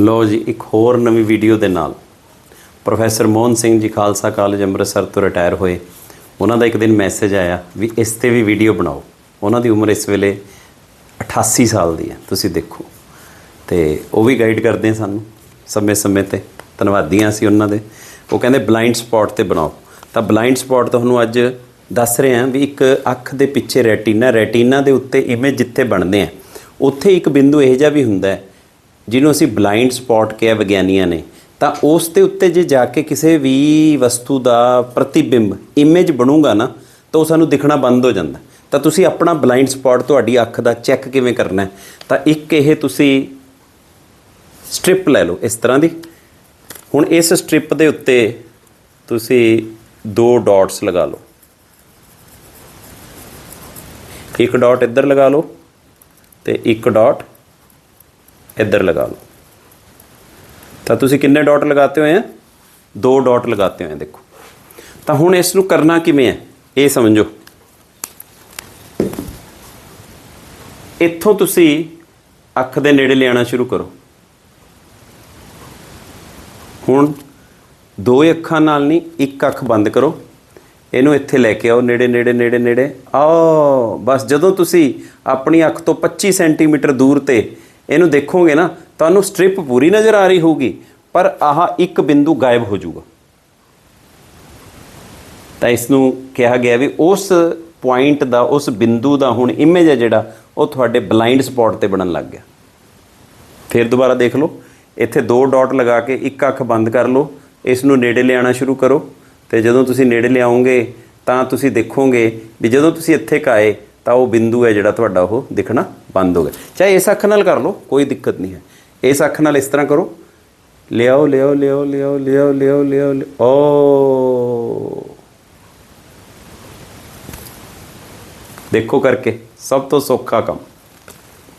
ਲੋ ਜੀ, ਇੱਕ ਹੋਰ ਨਵੀਂ ਵੀਡੀਓ ਦੇ ਨਾਲ। ਪ੍ਰੋਫੈਸਰ ਮੋਹਨ ਸਿੰਘ ਜੀ ਖਾਲਸਾ ਕਾਲਜ ਅੰਮ੍ਰਿਤਸਰ ਤੋਂ ਰਿਟਾਇਰ ਹੋਏ। ਉਹਨਾਂ ਦਾ ਇੱਕ ਦਿਨ ਮੈਸੇਜ ਆਇਆ ਵੀ ਇਸ ਤੇ ਵੀ ਵੀਡੀਓ ਬਣਾਓ। ਉਹਨਾਂ ਦੀ ਉਮਰ ਇਸ ਵੇਲੇ 88 ਸਾਲ ਦੀ ਹੈ, ਤੁਸੀਂ ਦੇਖੋ। ਤੇ ਉਹ ਵੀ ਗਾਈਡ ਕਰਦੇ ਆ ਸਾਨੂੰ, ਸਮੇਂ-ਸਮੇਂ ਤੇ। ਧੰਨਵਾਦੀ ਹਾਂ ਅਸੀਂ ਉਹਨਾਂ ਦੇ। ਉਹ ਕਹਿੰਦੇ ਬਲਾਈਂਡ ਸਪੌਟ ਤੇ ਬਣਾਓ। ਤਾਂ ਬਲਾਈਂਡ ਸਪੌਟ ਤੁਹਾਨੂੰ ਅੱਜ ਦੱਸ ਰਹੇ ਹਾਂ ਵੀ ਇੱਕ ਅੱਖ ਦੇ ਪਿੱਛੇ ਰੈਟੀਨਾ ਰੈਟੀਨਾ ਦੇ ਉੱਤੇ ਇਮੇਜ ਜਿੱਥੇ ਬਣਦੇ ਆ, ਉੱਥੇ ਇੱਕ ਬਿੰਦੂ ਇਹੋ ਜਿਹਾ ਵੀ ਹੁੰਦਾ ਹੈ ਜਿਹਨੂੰ ਅਸੀਂ ਬਲਾਈਂਡ ਸਪੌਟ ਕਿਹਾ ਵਿਗਿਆਨੀਆਂ ਨੇ, ਤਾਂ ਉਸ ਦੇ ਉੱਤੇ ਜੇ ਜਾ ਕੇ ਕਿਸੇ ਵੀ ਵਸਤੂ ਦਾ ਪ੍ਰਤੀਬਿੰਬ ਇਮੇਜ ਬਣੂਗਾ ਨਾ, ਤਾਂ ਉਹ ਸਾਨੂੰ ਦਿਖਣਾ ਬੰਦ ਹੋ ਜਾਂਦਾ। ਤਾਂ ਤੁਸੀਂ ਆਪਣਾ ਬਲਾਈਂਡ ਸਪੌਟ ਤੁਹਾਡੀ ਅੱਖ ਦਾ ਚੈੱਕ ਕਿਵੇਂ ਕਰਨਾ ਹੈ? ਤਾਂ ਇੱਕ ਇਹ ਤੁਸੀਂ ਸਟ੍ਰਿਪ ਲੈ ਲਓ ਇਸ ਤਰ੍ਹਾਂ ਦੀ। ਹੁਣ ਇਸ ਸਟ੍ਰਿਪ ਦੇ ਉੱਤੇ ਤੁਸੀਂ ਦੋ ਡਾਟਸ ਲਗਾ ਲਓ। ਇੱਕ ਡਾਟ ਇੱਧਰ ਲਗਾ ਲਓ ਤੇ ਇੱਕ ਡਾਟ ਇੱਧਰ ਲਗਾ ਲਓ। ਤਾਂ ਤੁਸੀਂ ਕਿੰਨੇ ਡਾਟ ਲਗਾਤੇ ਹੋਏ ਆ? ਦੋ ਡਾਟ ਲਗਾਤੇ ਹੋਏ ਆ, ਦੇਖੋ। ਤਾਂ ਹੁਣ ਇਸ ਨੂੰ ਕਰਨਾ ਕਿਵੇਂ ਹੈ ਇਹ ਸਮਝੋ। ਇੱਥੋਂ ਤੁਸੀਂ ਅੱਖ ਦੇ ਨੇੜੇ ਲਿਆਣਾ ਸ਼ੁਰੂ ਕਰੋ। ਹੁਣ ਦੋ ਅੱਖਾਂ ਨਾਲ ਨਹੀਂ, ਇੱਕ ਅੱਖ ਬੰਦ ਕਰੋ। ਇਹਨੂੰ ਇੱਥੇ ਲੈ ਕੇ ਆਓ, ਨੇੜੇ ਨੇੜੇ ਨੇੜੇ ਨੇੜੇ। ਆਓ ਬਸ ਜਦੋਂ ਤੁਸੀਂ ਆਪਣੀ ਅੱਖ ਤੋਂ 25 ਸੈਂਟੀਮੀਟਰ ਦੂਰ ਤੇ ਇਹਨੂੰ ਦੇਖੋਗੇ ਨਾ, ਤੁਹਾਨੂੰ ਸਟ੍ਰਿਪ ਪੂਰੀ ਨਜ਼ਰ ਆ ਰਹੀ ਹੋਊਗੀ, ਪਰ ਆਹ ਇੱਕ ਬਿੰਦੂ ਗਾਇਬ ਹੋ ਜਾਊਗਾ। ਤਾਂ ਇਸ ਨੂੰ ਕਿਹਾ ਗਿਆ ਵੀ ਉਸ ਪੁਆਇੰਟ ਦਾ, ਉਸ ਬਿੰਦੂ ਦਾ ਹੁਣ ਇਮੇਜ ਹੈ ਜਿਹੜਾ, ਉਹ ਤੁਹਾਡੇ ਬਲਾਈਂਡ ਸਪੌਟ ਤੇ ਬਣਨ ਲੱਗ ਗਿਆ। ਫਿਰ ਦੁਬਾਰਾ ਦੇਖ ਲਓ, ਇੱਥੇ ਦੋ ਡਾਟ ਲਗਾ ਕੇ ਇੱਕ ਅੱਖ ਬੰਦ ਕਰ ਲਓ ਇਸ ਨੂੰ ਨੇੜੇ ਲਿਆਉਣਾ ਸ਼ੁਰੂ ਕਰੋ, ਤੇ ਜਦੋਂ ਤੁਸੀਂ ਨੇੜੇ ਲਿਆਓਗੇ ਤਾਂ ਤੁਸੀਂ ਦੇਖੋਗੇ ਵੀ ਜਦੋਂ ਤੁਸੀਂ ਇੱਥੇ ਕਾਏ ਤਾਂ ਉਹ ਬਿੰਦੂ ਹੈ ਜਿਹੜਾ ਤੁਹਾਡਾ ਉਹ ਦਿਖਣਾ ਬੰਦ ਹੋ ਗਿਆ। ਚਾਹੇ ਇਸ ਅੱਖ ਨਾਲ ਕਰ ਲਓ, ਕੋਈ ਦਿੱਕਤ ਨਹੀਂ ਹੈ। ਇਸ ਅੱਖ ਨਾਲ ਇਸ ਤਰ੍ਹਾਂ ਕਰੋ। ਲਿਆਓ ਲਿਆਓ ਲਿਆਓ ਲਿਆਓ ਲਿਆਓ ਲਿਆਓ ਲਿਆਓ ਓ। ਦੇਖੋ ਕਰਕੇ, ਸਭ ਤੋਂ ਸੌਖਾ ਕੰਮ।